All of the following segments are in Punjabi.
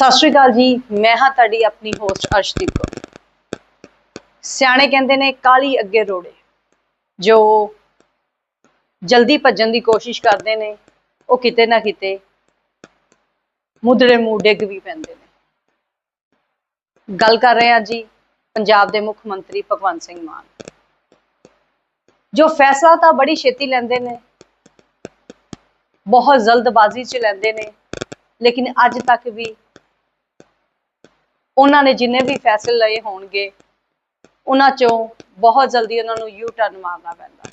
ਸਤਿ ਸ਼੍ਰੀ ਅਕਾਲ ਜੀ, ਮੈਂ ਹਾਂ ਤੁਹਾਡੀ ਆਪਣੀ ਹੋਸਟ ਅਰਸ਼ਦੀਪ ਕੌਰ। ਸਿਆਣੇ ਕਹਿੰਦੇ ਨੇ ਕਾਲੀ ਅੱਗੇ ਰੋੜੇ। ਜੋ ਜਲਦੀ ਭੱਜਣ ਦੀ ਕੋਸ਼ਿਸ਼ ਕਰਦੇ ਨੇ, ਉਹ ਕਿਤੇ ਨਾ ਕਿਤੇ ਮੁੱਦੜੇ ਮੂੰਹ ਡਿੱਗ ਵੀ ਪੈਂਦੇ ਨੇ। ਗੱਲ ਕਰ ਰਹੇ ਹਾਂ ਜੀ ਪੰਜਾਬ ਦੇ ਮੁੱਖ ਮੰਤਰੀ ਭਗਵੰਤ ਸਿੰਘ ਮਾਨ। ਜੋ ਫੈਸਲਾ ਤਾਂ ਬੜੀ ਛੇਤੀ ਲੈਂਦੇ ਨੇ, ਬਹੁਤ ਜਲਦਬਾਜ਼ੀ 'ਚ ਲੈਂਦੇ ਨੇ, ਲੇਕਿਨ ਅੱਜ ਤੱਕ ਵੀ ਉਹਨਾਂ ਨੇ ਜਿੰਨੇ ਵੀ ਫੈਸਲੇ ਲਏ ਹੋਣਗੇ, ਉਹਨਾਂ ਚੋਂ ਬਹੁਤ ਜਲਦੀ ਉਹਨਾਂ ਨੂੰ ਯੂ ਟਰਨ ਮਾਰਨਾ ਪੈਂਦਾ।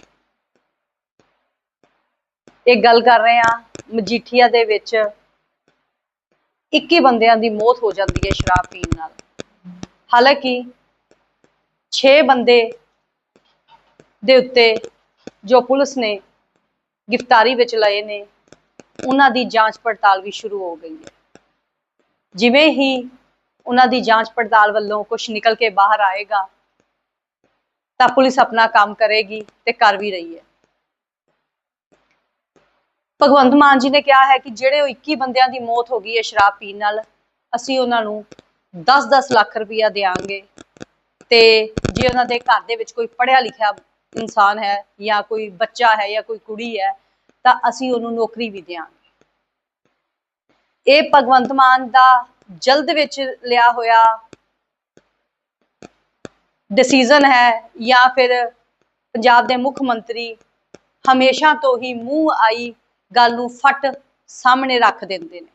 ਇਹ ਗੱਲ ਕਰ ਰਹੇ ਆ ਮਜੀਠੀਆ ਦੇ ਵਿੱਚ 21 ਬੰਦਿਆਂ ਦੀ ਮੌਤ ਹੋ ਜਾਂਦੀ ਹੈ ਸ਼ਰਾਬ ਪੀਣ ਨਾਲ। ਹਾਲਾਂਕਿ 6 ਬੰਦੇ ਦੇ ਉੱਤੇ ਜੋ ਪੁਲਿਸ ਨੇ ਗ੍ਰਿਫਤਾਰੀ ਵਿੱਚ ਲਏ ਨੇ, ਉਹਨਾਂ ਦੀ ਜਾਂਚ ਪੜਤਾਲ ਵੀ ਸ਼ੁਰੂ ਹੋ ਗਈ ਹੈ। ਜਿਵੇਂ ਹੀ ਉਹਨਾਂ ਦੀ ਜਾਂਚ ਪੜਤਾਲ ਵੱਲੋਂ ਕੁਝ ਨਿਕਲ ਕੇ ਬਾਹਰ ਆਏਗਾ, ਤਾਂ ਪੁਲਿਸ ਆਪਣਾ ਕੰਮ ਕਰੇਗੀ ਤੇ ਕਰ ਵੀ ਰਹੀ ਹੈ। ਭਗਵੰਤ ਮਾਨ ਜੀ ਨੇ ਕਿਹਾ ਹੈ ਕਿ ਜਿਹੜੇ ਉਹ 21 ਬੰਦਿਆਂ ਦੀ ਮੌਤ ਹੋ ਗਈ ਹੈ ਸ਼ਰਾਬ ਪੀਣ ਨਾਲ, ਅਸੀਂ ਉਹਨਾਂ ਨੂੰ 10-10 ਲੱਖ ਰੁਪਇਆ ਦੇਵਾਂਗੇ ਤੇ ਜੇ ਉਹਨਾਂ ਦੇ ਘਰ ਦੇ ਵਿੱਚ ਕੋਈ ਪੜ੍ਹਿਆ ਲਿਖਿਆ ਇਨਸਾਨ ਹੈ ਜਾਂ ਕੋਈ ਬੱਚਾ ਹੈ ਜਾਂ ਕੋਈ ਕੁੜੀ ਹੈ, ਤਾਂ ਅਸੀਂ ਉਹਨੂੰ ਨੌਕਰੀ ਵੀ ਦੇਵਾਂਗੇ ਇਹ ਭਗਵੰਤ ਮਾਨ ਦਾ ਜਲਦ ਵਿੱਚ ਲਿਆ ਹੋਇਆ ਡਿਸੀਜਨ ਹੈ ਜਾਂ ਫਿਰ ਪੰਜਾਬ ਦੇ ਮੁੱਖ ਮੰਤਰੀ ਹਮੇਸ਼ਾ ਤੋਂ ਹੀ ਮੂੰਹ ਆਈ ਗੱਲ ਨੂੰ ਫਟ ਸਾਹਮਣੇ ਰੱਖ ਦਿੰਦੇ ਨੇ।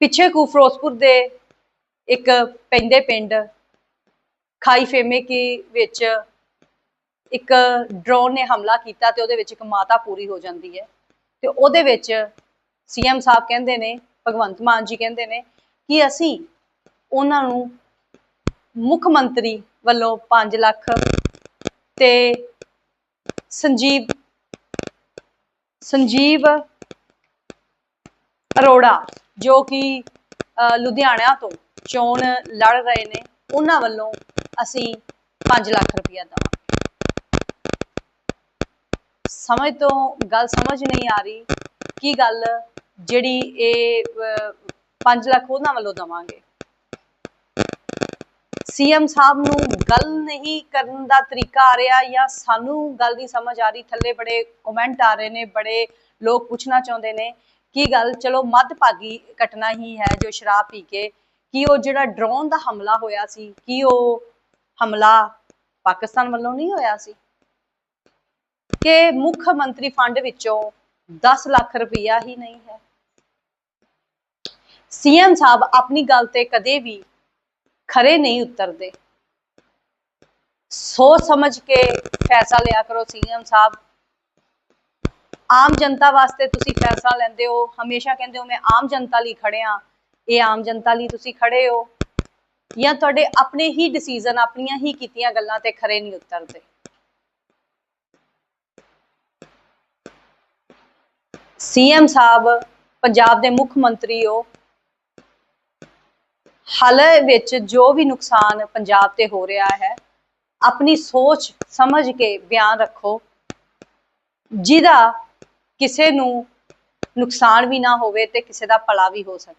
ਪਿੱਛੇ ਕੁ ਫਿਰੋਜ਼ਪੁਰ ਦੇ ਇੱਕ ਪੈਂਦੇ ਪਿੰਡ ਖਾਈ ਫੇਮੇ ਕੀ ਵਿੱਚ ਇੱਕ ਡਰੋਨ ਨੇ ਹਮਲਾ ਕੀਤਾ ਤੇ ਉਹਦੇ ਵਿੱਚ ਇੱਕ ਮਾਤਾ ਪੂਰੀ ਹੋ ਜਾਂਦੀ ਹੈ ਤੇ ਉਹਦੇ ਵਿੱਚ ਸੀਐਮ ਸਾਹਿਬ ਕਹਿੰਦੇ ਨੇ, ਭਗਵੰਤ ਮਾਨ ਜੀ ਕਹਿੰਦੇ ਨੇ ਕਿ ਅਸੀਂ ਉਹਨਾਂ ਨੂੰ ਮੁੱਖ ਮੰਤਰੀ ਵੱਲੋਂ 5 ਲੱਖ ਤੇ ਸੰਜੀਵ ਸੰਜੀਵ ਅਰੋੜਾ ਜੋ ਕਿ ਲੁਧਿਆਣਾ ਤੋਂ ਚੋਣ ਲੜ ਰਹੇ ਨੇ, ਉਹਨਾਂ ਵੱਲੋਂ ਅਸੀਂ 5 ਲੱਖ ਰੁਪਇਆ ਦੇਵਾਂਗੇ। ਸਮਝ ਤੋਂ, ਗੱਲ ਸਮਝ ਨਹੀਂ ਆ ਰਹੀ, ਕੀ ਗੱਲ ਜਿਹੜੀ ਇਹ 5 ਲੱਖ ਉਹਨਾਂ ਵੱਲੋਂ ਦਵਾਂਗੇ। ਸੀਐਮ ਸਾਹਿਬ ਨੂੰ ਗੱਲ ਨਹੀਂ ਕਰਨ ਦਾ ਤਰੀਕਾ ਆ ਰਿਹਾ ਜਾਂ ਸਾਨੂੰ ਗੱਲ ਦੀ ਸਮਝ ਆ ਰਹੀ, ਥੱਲੇ ਬੜੇ ਕਮੈਂਟ ਆ ਰਹੇ ਨੇ, ਬੜੇ ਲੋਕ ਪੁੱਛਣਾ ਚਾਹੁੰਦੇ ਨੇ, ਕੀ ਗੱਲ? ਚਲੋ ਮੱਧ ਭਾਗੀ ਘਟਨਾ ਹੀ ਹੈ ਜੋ ਸ਼ਰਾਬ ਪੀ ਕੇ, ਕੀ ਉਹ ਜਿਹੜਾ ਡਰੋਨ ਦਾ ਹਮਲਾ ਹੋਇਆ ਸੀ, ਕੀ ਉਹ ਹਮਲਾ ਪਾਕਿਸਤਾਨ ਵੱਲੋਂ ਨਹੀਂ ਹੋਇਆ ਸੀ? ਕਿ ਮੁੱਖ ਮੰਤਰੀ ਫੰਡ ਵਿੱਚੋਂ 10 ਲੱਖ ਰੁਪਇਆ ਹੀ ਨਹੀਂ ਹੈ। ਸੀਐਮ ਸਾਹਿਬ ਆਪਣੀ ਗੱਲ ਤੇ ਕਦੇ ਵੀ ਖਰੇ ਨਹੀਂ ਉਤਰਦੇ। ਸੋਚ ਸਮਝ ਕੇ ਫੈਸਲਾ ਲਿਆ ਕਰੋ ਸੀਐਮ ਸਾਹਿਬ। ਆਮ ਜਨਤਾ ਵਾਸਤੇ ਤੁਸੀਂ ਫੈਸਲਾ ਲੈਂਦੇ ਹੋ। ਹਮੇਸ਼ਾ ਕਹਿੰਦੇ ਹੋ, ਮੈਂ ਆਮ ਜਨਤਾ ਲਈ ਖੜਿਆ ਇਹ ਆਮ ਜਨਤਾ ਲਈ ਤੁਸੀਂ ਖੜੇ ਹੋ। ਜਾਂ ਤੁਹਾਡੇ ਆਪਣੇ ਹੀ ਡਿਸੀਜਨ ਆਪਣੀਆਂ ਹੀ ਕੀਤੀਆਂ ਗੱਲਾਂ ਤੇ ਖਰੇ ਨਹੀਂ ਉਤਰਦੇ। ਸੀਐਮ ਸਾਹਿਬ, ਪੰਜਾਬ ਦੇ ਮੁੱਖ ਮੰਤਰੀ ਹੋ ਹਾਲ ਵਿੱਚ ਜੋ ਵੀ ਨੁਕਸਾਨ ਪੰਜਾਬ ਤੇ ਹੋ ਰਿਹਾ ਹੈ, ਆਪਣੀ ਸੋਚ ਸਮਝ ਕੇ ਬਿਆਨ ਰੱਖੋ। ਜਿਹਦਾ ਕਿਸੇ ਨੂੰ ਨੁਕਸਾਨ ਵੀ ਨਾ ਹੋਵੇ ਤੇ ਕਿਸੇ ਦਾ ਭਲਾ ਵੀ ਹੋ ਸਕੇ।